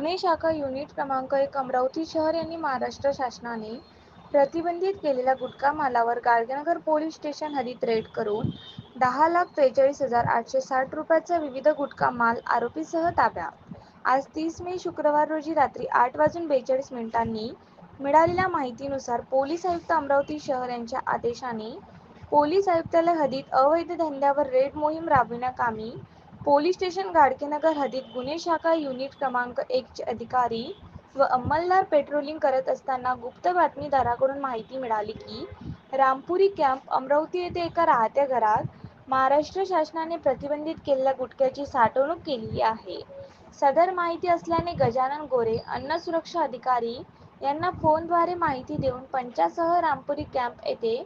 शाखा युनिट क्रमांक एक अमरावती शहर यांनी महाराष्ट्र शासनाने प्रतिबंधित केलेल्या गुटखा मालावर गाडगेनगर पोलीस स्टेशन हद्दीत रेड करून दहा लाख त्रेचाळीस हजार आठशे साठ रुपयाचा विविध गुटखा माल आरोपीसह ताब्यात. आज तीस मे शुक्रवार रोजी रात्री आठ वाजून बेचाळीस मिनिटांनी मिळालेल्या माहितीनुसार पोलीस आयुक्त अमरावती शहर यांच्या आदेशाने पोलीस आयुक्तालय हदीत अवैध धंद्यावर रेड मोहीम राबविण्याकामी पोलीस स्टेशन घाडकेनगर हद्दीत गुन्हे शाखा युनिट क्रमांक एकचे अधिकारी व अंमलदार पेट्रोलिंग करत असताना गुप्त बातमीदाराकडून माहिती मिळाली की रामपुरी कॅम्प अमरावती येथे एका राहत्या घरात महाराष्ट्र शासनाने प्रतिबंधित केलेल्या गुटख्याची साठवणूक केलेली आहे. सदर माहिती असल्याने गजानन गोरे अन्न सुरक्षा अधिकारी यांना फोनद्वारे माहिती देऊन पंचासह रामपुरी कॅम्प येथे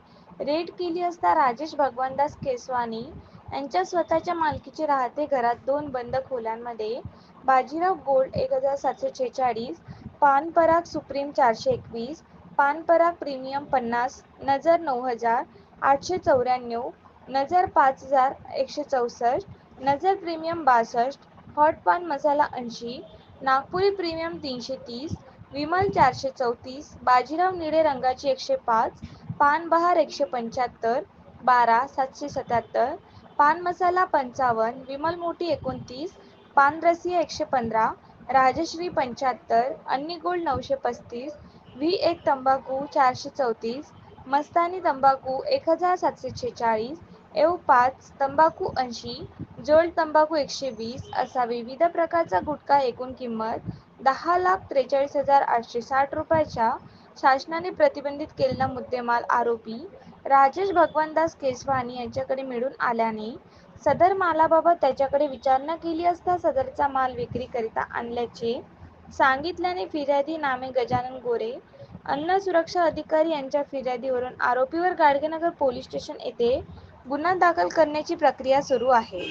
रेड केली असता राजेश भगवानदास केसवानी यांच्या स्वतःच्या मालकीचे राहते घरात दोन बंद खोल्यांमध्ये. बाजीराव गोल्ड एक हजार सातशे छेचाळीस पान पराग सुप्रीम चारशे एकवीस पान पराग प्रीमियम पन्नास नजर नऊ हजार आठशे चौऱ्याण्णव नजर पाच हजार एकशे चौसष्ट नजर प्रीमियम बासष्ट हॉट पान मसाला ऐंशी नागपुरी प्रीमियम तीनशे तीस विमल चारशे चौतीस बाजीराव निळे रंगाची एकशे पाच पानबहार एकशे पंच्याहत्तर बारा सातशे सत्याहत्तर पान मसाला पंचावन्न विमल मोठी एकोणतीस पानरसिया एकशे पंधरा राजश्री पंच्याहत्तर अन्नी गोल्ड नऊशे पस्तीस व्ही एक तंबाखू चारशे चौतीस मस्तानी तंबाखू एक हजार सातशे छेचाळीस एव पाच तंबाखू ऐंशी जोल तंबाखू एकशे वीस असा विविध प्रकारचा गुटखा एकूण किंमत दहा लाख त्रेचाळीस हजार आठशे साठ रुपयाच्या शासनाने प्रतिबंधित केलेला मुद्देमाल आरोपी राजेश भगवानदास केसवानी यांच्याकडे मिळून आल्याने सदर मालाबाबत त्याच्याकडे विचारणा केली असता सदरचा माल विक्रीकरिता आणल्याचे सांगितल्याने फिर्यादी नामे गजानन गोरे अन्न सुरक्षा अधिकारी यांच्या फिर्यादीवरून आरोपीवर गाडगेनगर पोलीस स्टेशन येथे गुन्हा दाखल करण्याची प्रक्रिया सुरू आहे.